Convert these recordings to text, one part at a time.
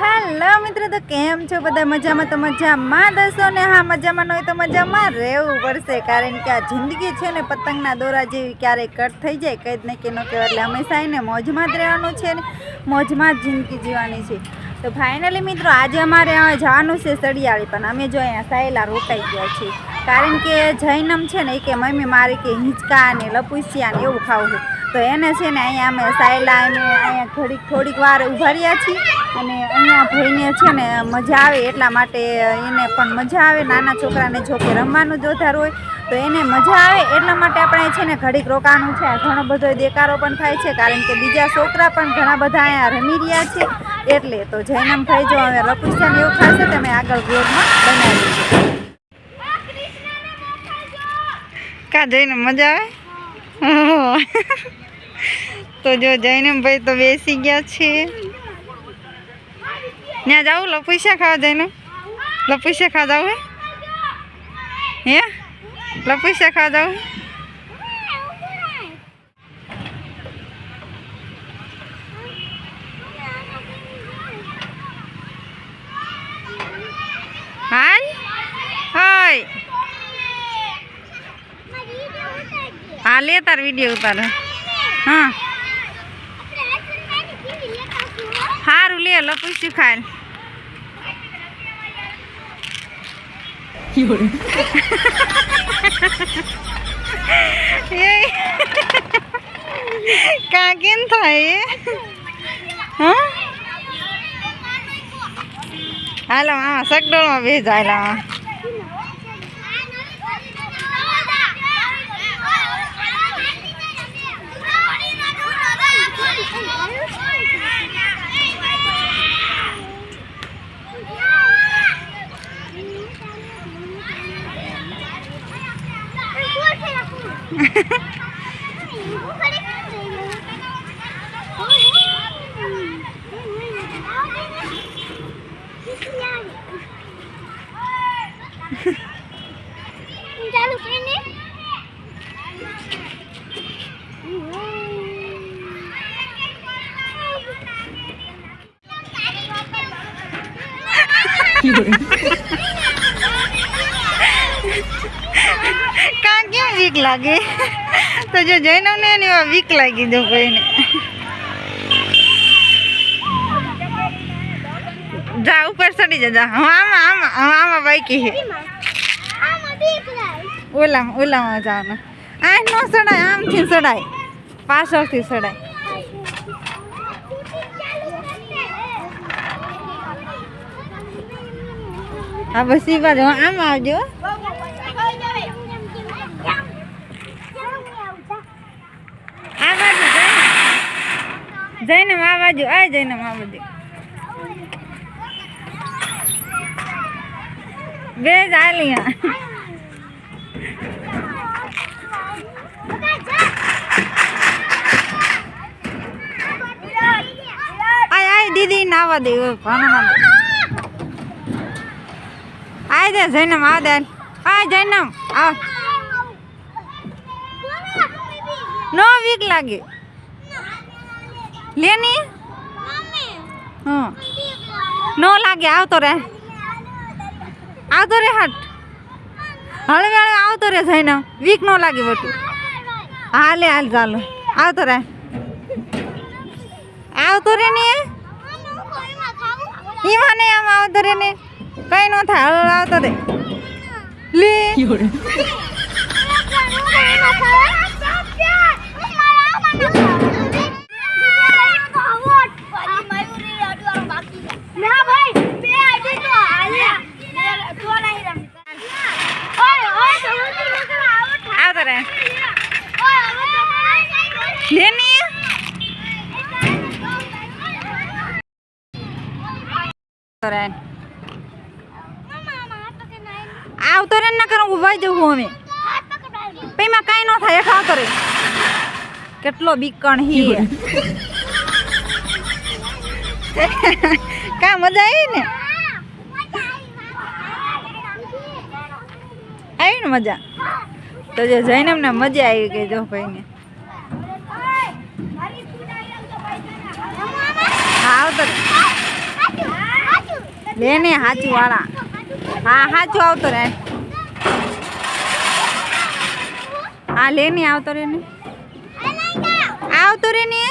Hello મિત્રો, તો કેમ છો બધા? મજામાં તો મજામાં? દસો ને? હા, મજામાં. ન હોય તો મજામાં રહેવું પડશે, કારણ કે આ જિંદગી છે ને, પતંગના દોરા જેવી ક્યારેય કટ થઈ જાય, કંઈ જ નહીં કે ન કહેવાય એટલે હંમેશા એને મોજમાં જ રહેવાનું છે ને, મોજમાં જ જિંદગી જીવવાની છે. તો ફાઇનલી મિત્રો, આજે અમારે જવાનું છે સળિયાળી, પણ અમે જો અહીંયા સાયલા રોકાઈ ગયા છીએ. કારણ કે જૈનમ છે ને, એ કે મમ્મી મારે કે હિંચકા ને લપુસિયા ને એવું ખાવું છે. તો એને છે ને અહીંયા અમે સાયલા અને અહીંયા થોડીક થોડીક વાર ઊભા રહ્યા છીએ. અને અહીંયા ભાઈને છે ને મજા આવે એટલા માટે એને પણ મજા આવે. નાના છોકરાને જો કે રમવાનું જ વધારે હોય તો એને મજા આવે એટલા માટે આપણે છે ને ઘડીક રોકાવાનું છે. ઘણો બધો દેકારો પણ થાય છે કારણ કે બીજા છોકરા પણ ઘણા બધા અહીંયા રમી રહ્યા છે. એટલે તો જૈનમ ભાઈ જો હવે લપુસ્યાને એવું ખાશે તમે આગળ બ્લોગમાં બનાવી કા જઈને મજા આવે? તો જો જૈનમભાઈ તો બેસી ગયા છે. ત્યાં જાવું લપુસિયા ખાવા જઈને. લપુસિયા ખાવા જાવું હે. લપુસિયા ખાવા જાવું હાલ હા, લે તાર વીડિયો ઉતારો. હા. લે લપુસ્યું ખાય કા કેમ થાય હા? હાલો આમાં સગડોળમાં ભેજ હાલા ચાલુ કા કેમ વીક લાગે? તો જો જૈનવ ને એની વીક લાગી દો કોઈને. જા, ઉપર ચડી જજા આમાં આમાં આમાં બાઈકી છે. આમાં ઓલા, ઓલામાં જવાનું આ નો સડાય આમથી સડાય પાછળથી સડાય હા, બસ એ બાજુ. આમ આવજો આ બાજુ જઈને આ બાજુ આ જઈને આ બાજુ બે ચાલી આય આય, દીદી, નાવા દે, ઓય, ભાણા દે. આય દે જૈનમ આ દે આ જૈનમ આ નો વીક લાગે. લેની? હા. નો લાગે આવતો રે આવતો રે હટ. હળવે હળવે આવતો રે જૈનમ વીક નો લાગે બટું હાલે હાલ ચાલો. આવતો રે આવતો રે ને એમાં ને આમ આવતો રે ને? કઈ નો થાય હળ આવતો રે લે. ના ભાઈ બે આઈડી તો હાલ્યા તો નહીં રમતા ઓય ઓય તો હું આવો લેની આવતો રે ના કરું ઊભા જવું અમે પેમાં કાંઈ ન થાય ખા કરે. કેટલો બીકણ હી. કા મજા આવી ને? આવી ને મજા? તો જે જઈને અમને મજા આવી ગઈ જો ભાઈ ને હા, આવતો લે ને હાચું વાળા. હા, હાચું આવતો રે. હા, લે ને આવતો રે ને. આવતો રે ને?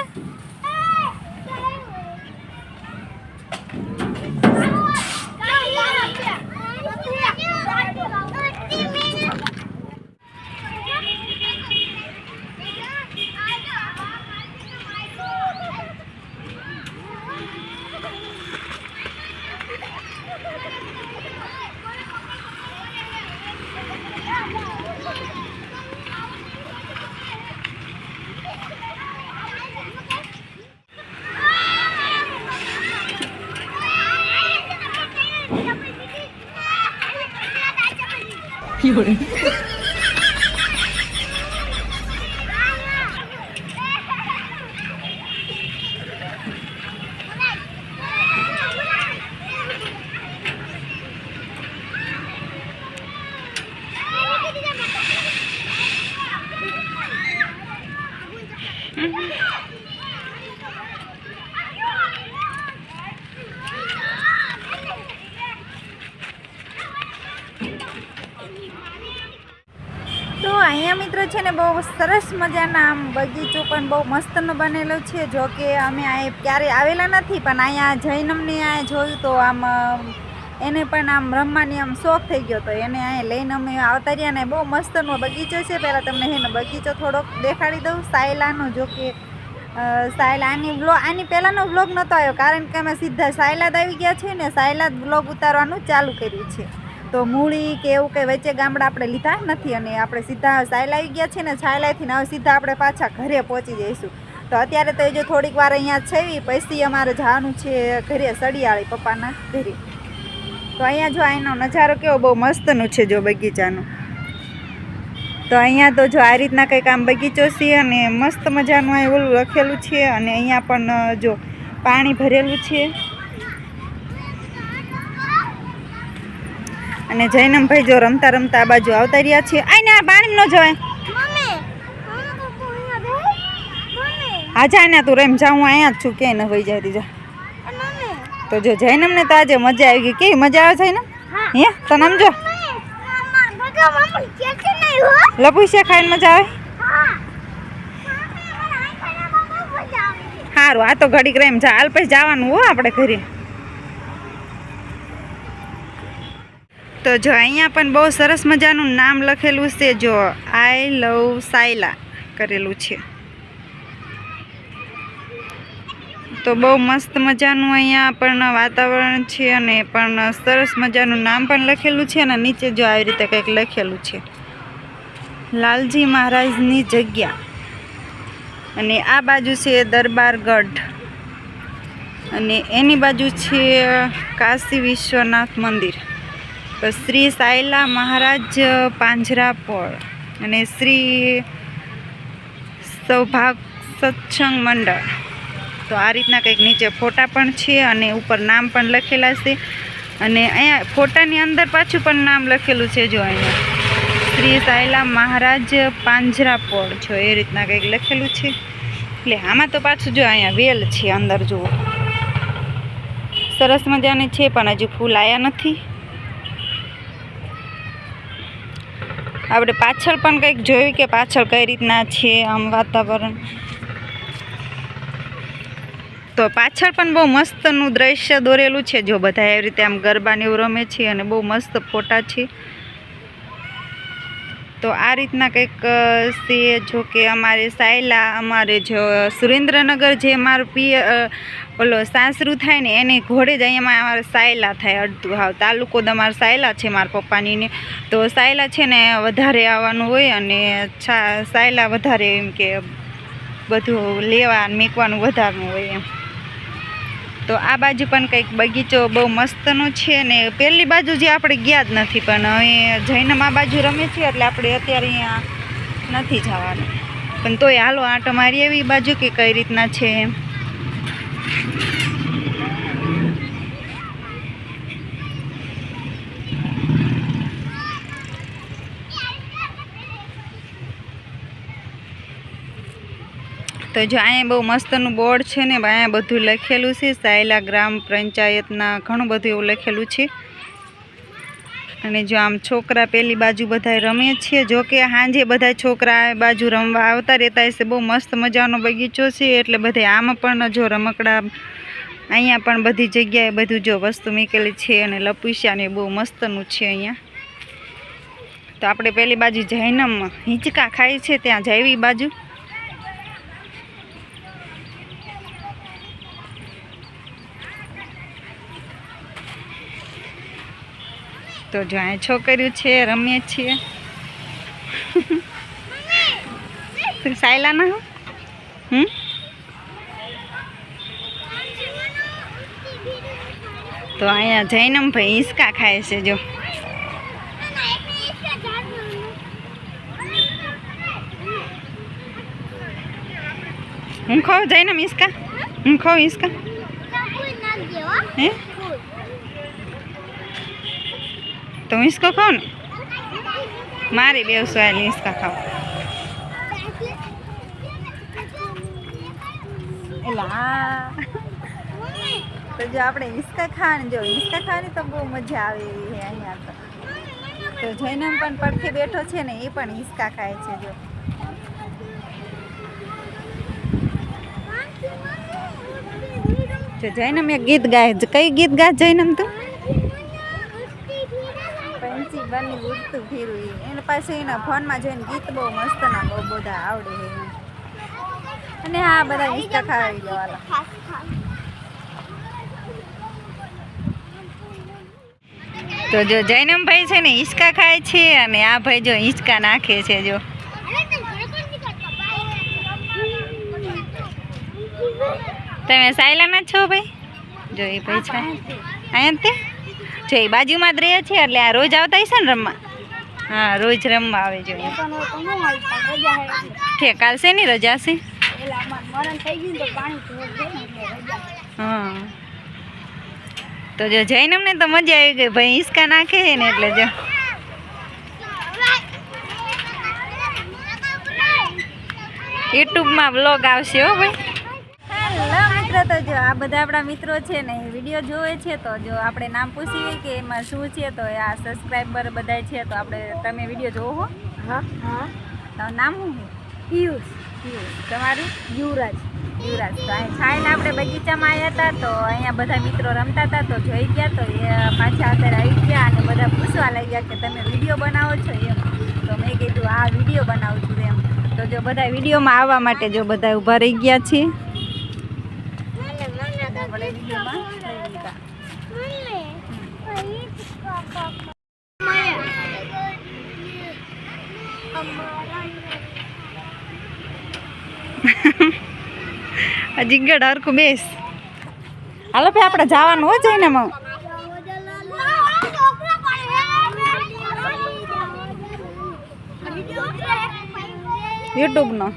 તો બહુ સરસ મજાના આમ બગીચો પણ બહુ મસ્તનો બનેલો છે. જો કે અમે આ ક્યારે આવેલા નથી, પણ અહીંયા જૈનમને આ જોયું તો આમ એને પણ આમ રમવાની આમ શોખ થઈ ગયો તો એને અહીંયા લઈને અમે આવતા રહ્યા ને બહુ મસ્તનો બગીચો છે. પહેલાં તમને એનો બગીચો થોડોક દેખાડી દઉં. સાયલાનો, જો કે સાયલા આની વ્લોગ આની પહેલાંનો વ્લોગ નહોતો આવ્યો, કારણ કે અમે સીધા સાયલાદ આવી ગયા છે ને સાયલાદ વ્લોગ ઉતારવાનું ચાલુ કર્યું છે. તો મૂળી કે એવું કંઈ વચ્ચે ગામડા આપણે લીધા નથી અને આપણે સીધા સાયલા ગયા છે ને સાયલાથી હવે સીધા આપણે પાછા ઘરે પહોંચી જઈશું. તો અત્યારે તો જો થોડીક વાર અહીંયા છે પછી અમારે જવાનું છે ઘરે સળિયાળી પપ્પાના ઘરે. તો અહીંયા જો અહીંનો નજારો કેવો બહુ મસ્તનું છે જો બગીચાનો. તો અહીંયા તો જો આ રીતના કંઈક આમ બગીચો છે અને મસ્ત મજાનું અહીં ઓલું લખેલું છે અને અહીંયા પણ જો પાણી ભરેલું છે. અને જૈનમભાઈ જો રમતા રમતા આ બાજુ આવતા રહ્યા છે. આઈને આ પાણી ન જવાય. હા જા ને તું રેમ જા હું અહીંયા જ છું. ક્યાંય ન વહી જાય તી જા તો જો જૈનમને તો આજે મજા આવી ગઈ. કેવી મજા આવે છે ને હે. તને આમ જો? લપુસિયા ખાઈને મજા આવે? સારું આ તો ઘડીક રેમ જા હાલ પછી જવાનું હો આપણે ઘરે. તો જો અહીંયા પણ બહુ સરસ મજાનું નામ લખેલું છે, જો આઈ લવ સાયલા કરેલું છે. તો બહુ મસ્ત મજાનું અહીંયા પણ વાતાવરણ છે અને પણ સરસ મજાનું નામ પણ લખેલું છે અને નીચે જો આવી રીતે કંઈક લખેલું છે. લાલજી મહારાજની જગ્યા. અને આ બાજુ છે દરબારગઢ અને એની બાજુ છે કાશી વિશ્વનાથ મંદિર. તો શ્રી સાયલા મહારાજ પાંજરાપોળ અને શ્રી સૌભાગ સત્સંગ મંડળ. તો આ રીતના કંઈક નીચે ફોટા પણ છે અને ઉપર નામ પણ લખેલા છે. અને અહીંયા ફોટાની અંદર પાછું પણ નામ લખેલું છે જો અહીંયા. શ્રી સાયલા મહારાજ પાંજરાપોળ જો એ રીતના કંઈક લખેલું છે. એટલે આમાં તો પાછું જો અહીંયા વેલ છે અંદર જુઓ. સરસ મજાની છે પણ હજુ ફૂલ આવ્યા નથી. આપણે પાછળ પણ કંઈક જોયું કે પાછળ કઈ રીતના છે આમ વાતાવરણ? તો પાછળ પણ બહુ મસ્તનું દ્રશ્ય દોરેલું છે. જો બધા એવી રીતે આમ ગરબાને એવું રમે છે અને બહુ મસ્ત ફોટા છે. તો આ રીતના કંઈક છે જો કે અમારે સાયલા, અમારે જો સુરેન્દ્રનગર જે મારું પિય ઓલો સાસરું થાય ને એને ઘોડે જ અહીંયા અમારે સાયલા થાય અડધું હાવ. તાલુકો તમારે સાયલા છે મારા પપ્પાની તો સાયલા છે ને વધારે આવવાનું હોય અને સાયલા વધારે એમ કે બધું લેવા મેકવાનું વધારનું હોય એમ. તો આ બાજુ પણ કંઈક બગીચો બહુ મસ્તનો છે ને પહેલી બાજુ જે આપણે ગયા જ નથી, પણ હવે જૈનમ આ બાજુ રમે છે એટલે આપણે અત્યારે અહીંયા નથી જવાનું. પણ તોય હાલો આંટો મારી એવી બાજુ કે કઈ રીતના છે એમ. તો જો અહીંયા બહુ મસ્તનું બોર્ડ છે ને અહીંયા બધું લખેલું છે. સાયલા ગ્રામ પંચાયતના ઘણું બધું એવું લખેલું છે. અને જો આમ છોકરા પેલી બાજુ બધા રમે છે, જો કે સાંજે બધા છોકરા બાજુ રમવા આવતા રહેતા હશે. બહુ મસ્ત મજાનો બગીચો છે, એટલે બધે આમ પણ જો રમકડા અહીંયા પણ બધી જગ્યાએ બધું જો વસ્તુ મૂકેલી છે અને લપુસ્યાને બહુ મસ્તનું છે અહીંયા. તો આપણે પેલી બાજુ જૈનમ હિંચકા ખાય છે, ત્યાં જૈવી બાજુ. તો જો અહીંયા છોકરીઓ છે રમીએ છીએ. તું સાયલા ના હો? હમ? તો અહીંયા જૈનમ ભાઈ હિંચકા ખાય છે જો. હું ખાઉં જૈનમ હિંચકા હું ખાઉં ઈસકા? હે? તો હિંચકો ખાવ ને? મારી બે સોયાલ હિંચકા ખાવ. એટલે તો જો આપણે હિંચકા ખાવાની, જો હિંચકા ખાવાની તો બહુ મજા આવે એવી છે અહીંયા તો. તો જૈનમ પણ પડખે બેઠો છે ને, એ પણ હિંચકા ખાય છે જો. જો જૈનમ એક ગીત ગાય. કઈ ગીત ગાય જૈનમ તું પંછી ઉડતું ફીરું. એને પાસે એના ફોનમાં જોઈને ગીત બહુ મસ્ત ના બહુ બધા આવડે છે અને હા બધા ઇસ્તા ખાવી જવાલા તો જો જૈનમ ભાઈ છે ને હિંચકા ખાય છે અને આ ભાઈ જો હિંચકા નાખે છે જો. તમે સાયલાના જ છો ભાઈ? જો એ ભાઈ છે. અહીંયા તે? જો એ બાજુમાં જ રહે છે એટલે આ રોજ આવતા હશે ને રમવા? હા, રોજ રમવા આવે છે. ઠેકાલ છે કાલ રજા છે? હા. તો જો જઈને અમને તો મજા આવી ગઈ. ભાઈ હિંચકા નાખે છે ને એટલે જો. યુટ્યુબમાં બ્લોગ આવશે હો ભાઈ. હેલો મિત્રો તો જો આ બધા આપણા મિત્રો છે ને એ વીડિયો જોવે છે તો જો આપણે નામ પૂછીએ કે એમાં શું છે તો આ સબસ્ક્રાઈબર બધા છે તો આપણે તમે વીડિયો જોવો હો. હા નામ શું પિયુષ. પિયુષ. તમારું? યુવરાજ. યુવરાજ. તો અહીં છાઈને આપણે બગીચામાં આવ્યા હતા તો અહીંયા બધા મિત્રો રમતા હતા તો જોઈ ગયા તો એ પાછા અત્યારે આવી ગયા અને બધા પૂછવા લાગ્યા કે તમે વીડિયો બનાવો છો એમ. તો મેં કીધું આ વીડિયો બનાવું છું એમ. તો જો બધા વિડીયોમાં આવવા માટે જો બધા ઊભા રહી ગયા છે આપણે વિડીયોમાં લઈ લીધા હજી ગડ હરખું બેસ હાલો ભાઈ આપણે જવાનું હો જઈને માં યુટ્યુબનો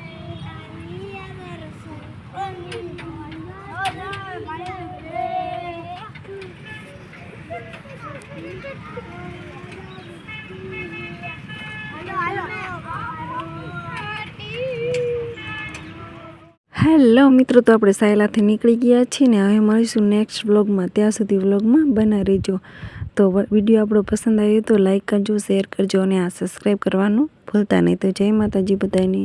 હેલો મિત્રો, તો આપણે સાયલાથી નીકળી ગયા છીએ ને હવે મળીશું નેક્સ્ટ વ્લોગમાં ત્યાં સુધી વ્લોગમાં બના રહેજો. તો વીડિયો આપણો પસંદ આવ્યો તો લાઇક કરજો શેર કરજો અને આ સબસ્ક્રાઈબ કરવાનું ભૂલતા નહીં. તો જય માતાજી બધાને.